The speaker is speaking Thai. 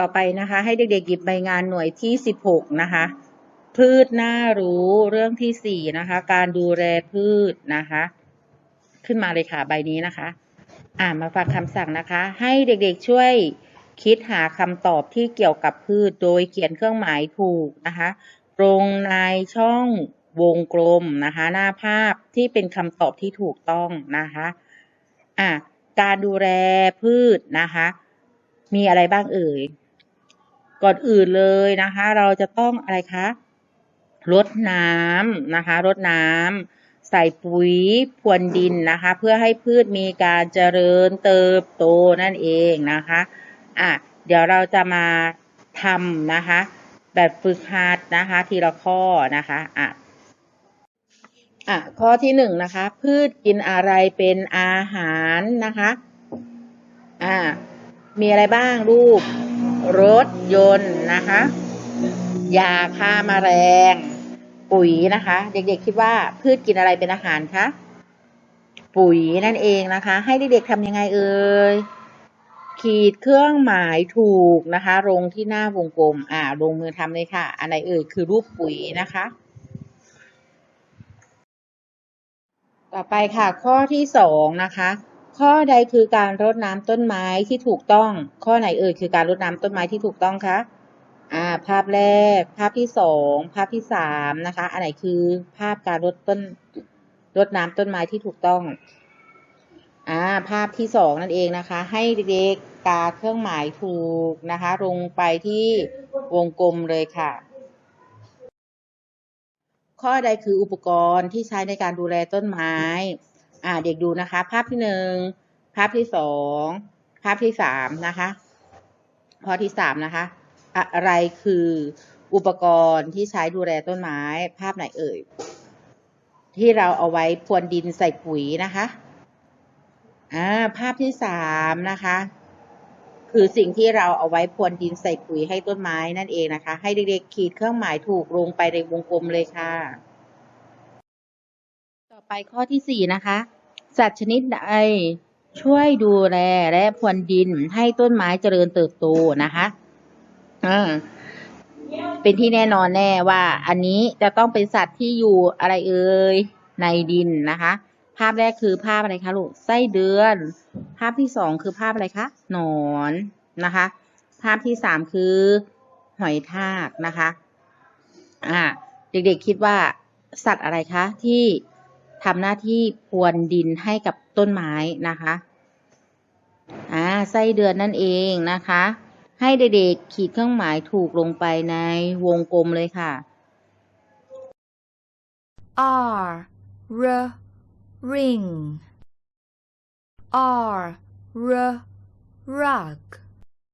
ต่อไปนะคะ ให้เด็กๆหยิบใบงานหน่วยที่สิบหกนะคะ พืชน่ารู้เรื่องที่สี่นะคะ การดูแลพืชนะคะ ขึ้นมาเลยค่ะใบนี้นะคะ อ่ามาฟังคำสั่งนะคะ ให้เด็กๆช่วยคิดหาคำตอบที่เกี่ยวกับพืชโดยเขียนเครื่องหมายถูกนะคะ ตรงในช่องวงกลมนะคะ หน้าภาพที่เป็นคำตอบที่ถูกต้องนะคะอะการดูแลพืชนะคะ มีอะไรบ้างเอ่ย ก่อนอื่นเลยนะคะ เราจะต้องอะไรคะรดน้ำนะคะรดน้ำใส่ปุ๋ยพรวนดินนะคะ เพื่อให้พืชมีการเจริญเติบโตนั่นเองนะคะอะเดี๋ยวเราจะมาทำนะคะ แบบฝึกหัดนะคะ ทีละข้อนะคะอะอะข้อที่หนึ่งนะคะ พืชกินอะไรเป็นอาหารนะคะอ่ามีอะไรบ้างลูก รถยนต์นะคะยาฆ่ามาแมลงปุ๋ยนะคะ เด็กๆคิดว่าพืชกินอะไรเป็นอาหารคะปุ๋ยนั่นเองนะคะ ให้เด็กๆทำยังไงเอ่ยขีดเครื่องหมายถูกนะคะ ลงที่หน้าวงกลม อ่าลงมือทำเลยค่ะ อันไหนเอ่ยคือรูปปุ๋ยนะคะ ต่อไปค่ะข้อที่สองนะคะ ข้อใดคือการรดน้ำต้นไม้ที่ถูกต้อง ข้อไหนเอ่ยคือการรดน้ำต้นไม้ที่ถูกต้องคะอ่า ภาพแรก ภาพที่สอง ภาพที่สามนะคะ อันไหนคือภาพการรดต้นรดน้ำต้นไม้ที่ถูกต้อง อ่า ภาพที่สองนั่นเองนะคะ ให้เด็กๆกาเครื่องหมายถูกนะคะ ลงไปที่วงกลมเลยค่ะ ข้อใดคืออุปกรณ์ที่ใช้ในการดูแลต้นไม้ อ่าเด็กดูนะคะ ภาพที่หนึ่งภาพที่สองภาพที่สามนะคะข้อที่สามนะคะ อะไรคืออุปกรณ์ที่ใช้ดูแลต้นไม้ ภาพไหนเอ่ย ที่เราเอาไว้พรวนดินใส่ปุ๋ยนะคะอ่าภาพที่สามนะคะ คือสิ่งที่เราเอาไว้พรวนดินใส่ปุ๋ยให้ต้นไม้นั่นเองนะคะ ให้เด็กๆขีดเครื่องหมายถูกลงไปในวงกลมเลยค่ะ ต่อไปข้อที่สี่นะคะ สัตว์ชนิดใดช่วยดูแลและพรวนดินให้ต้นไม้เจริญเติบโตนะคะอ่าเป็นที่แน่นอนแน่ว่า อันนี้จะต้องเป็นสัตว์ที่อยู่อะไรเอ่ยในดินนะคะ ภาพแรกคือภาพอะไรคะลูกไส้เดือน ภาพที่สองคือภาพอะไรคะหนอนนะคะ ภาพที่สามคือหอยทากนะคะ อ่า เด็กๆคิดว่าสัตว์อะไรคะที่ ทำหน้าที่พรวนดินให้กับต้นไม้นะคะอ่าไส้เดือนนั่นเองนะคะ ให้เด็กๆขีดเครื่องหมายถูกลงไปในวงกลมเลยค่ะ R R ring R R rug